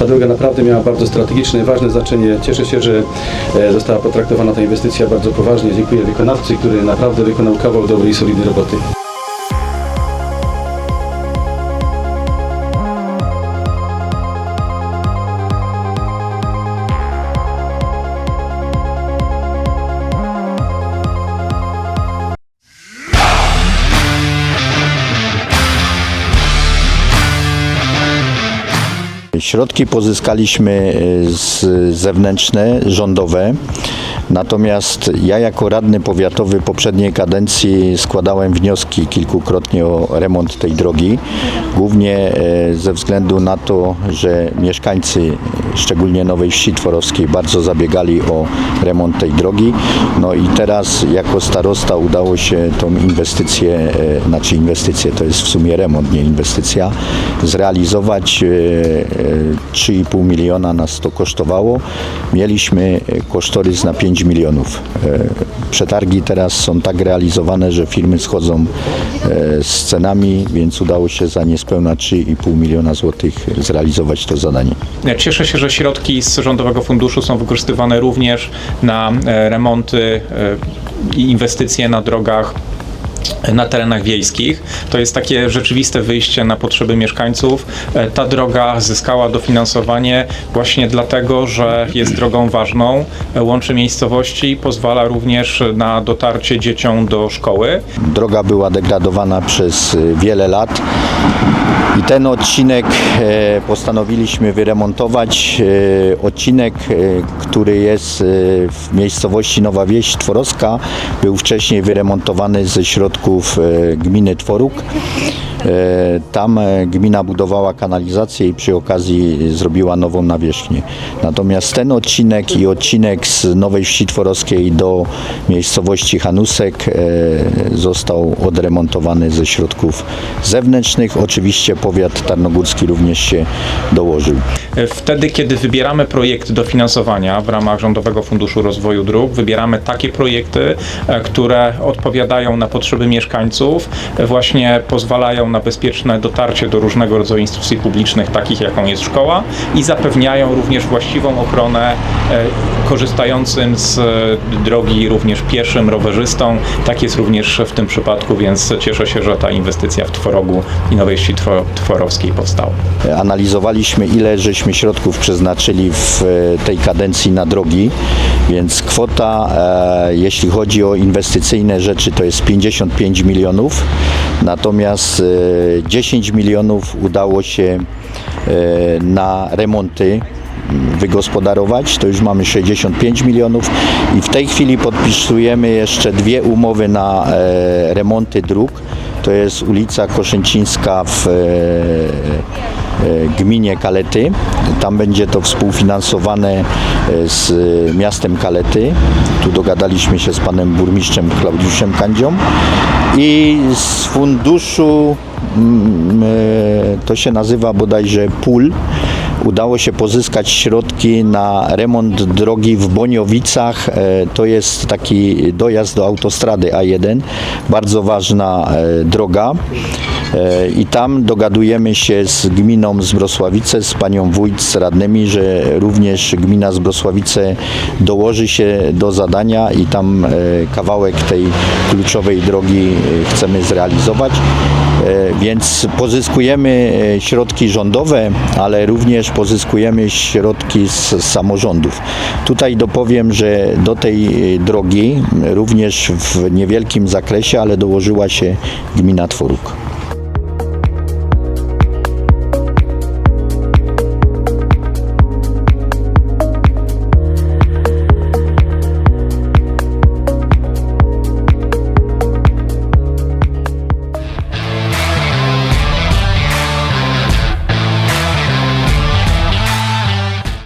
Ta droga naprawdę miała bardzo strategiczne, ważne znaczenie. Cieszę się, że e, została potraktowana ta inwestycja bardzo poważnie. Dziękuję wykonawcy, który naprawdę wykonał kawał dobrej i solidnej roboty. Środki pozyskaliśmy e, z zewnętrzne, rządowe. Natomiast ja jako radny powiatowy poprzedniej kadencji składałem wnioski kilkukrotnie o remont tej drogi. Głównie e, ze względu na to, że mieszkańcy, szczególnie Nowej Wsi Tworowskiej, bardzo zabiegali o remont tej drogi. No i teraz jako starosta udało się tą inwestycję, e, znaczy inwestycję, to jest w sumie remont, nie inwestycja, zrealizować. E, e, 3,5 miliona nas to kosztowało. Mieliśmy kosztorys na 5 milionów. E, Przetargi teraz są tak realizowane, że firmy schodzą e, z cenami, więc udało się za niespełna 3,5 miliona złotych zrealizować to zadanie. Cieszę się, że środki z Rządowego Funduszu są wykorzystywane również na e, remonty i inwestycje na drogach na terenach wiejskich. To jest takie rzeczywiste wyjście na potrzeby mieszkańców. E, Ta droga zyskała dofinansowanie właśnie dlatego, że jest drogą ważną, e, łączy miejscowości, pozwala również na dotarcie dzieciom do szkoły. Droga była degradowana przez y, wiele lat ten odcinek e, postanowiliśmy wyremontować. E, Odcinek, e, który jest w miejscowości Nowa Wieś Tworowska, był wcześniej wyremontowany ze środków gminy Tworuk. E, Tam e, gmina budowała kanalizację i przy okazji zrobiła nową nawierzchnię. Natomiast ten odcinek i odcinek z Nowej Wsi Tworowskiej do miejscowości Hanusek e, został odremontowany ze środków zewnętrznych. Oczywiście powiat tarnogórski również się dołożył. Wtedy, kiedy wybieramy projekty dofinansowania w ramach Rządowego Funduszu Rozwoju Dróg, wybieramy takie projekty, które odpowiadają na potrzeby mieszkańców, właśnie pozwalają na bezpieczne dotarcie do różnego rodzaju instytucji publicznych, takich jaką jest szkoła i zapewniają również właściwą ochronę e, korzystającym z e, drogi również pieszym, rowerzystom. Tak jest również w tym przypadku, więc cieszę się, że ta inwestycja w Tworogu i Nowej Wsi Two- Tworowskiej powstała. Analizowaliśmy, ile żeśmy środków przeznaczyli w e, tej kadencji na drogi, więc kwota, jeśli chodzi o inwestycyjne rzeczy, to jest 55 milionów, natomiast 10 milionów udało się e, na remonty wygospodarować, to już mamy 65 milionów i w tej chwili podpisujemy jeszcze dwie umowy na e, remonty dróg. To jest ulica Koszęcińska w e, e, gminie Kalety. Tam będzie to współfinansowane e, z miastem Kalety. Tu dogadaliśmy się z panem burmistrzem Klaudiuszem Kandzią i z funduszu mm, e, to się nazywa bodajże PUL udało się pozyskać środki na remont drogi w Boniowicach. E, To jest taki dojazd do autostrady A1, bardzo ważna e, droga. E, I tam dogadujemy się z gminą Zbrosławice, z panią wójt, z radnymi, że również gmina Zbrosławice dołoży się do zadania i tam e, kawałek tej kluczowej drogi e, chcemy zrealizować. E, Więc pozyskujemy e, środki rządowe, ale również pozyskujemy środki z samorządów. Tutaj dopowiem, że do tej e, drogi również w niewielkim zakresie, ale dołożyła się gmina Tworuk.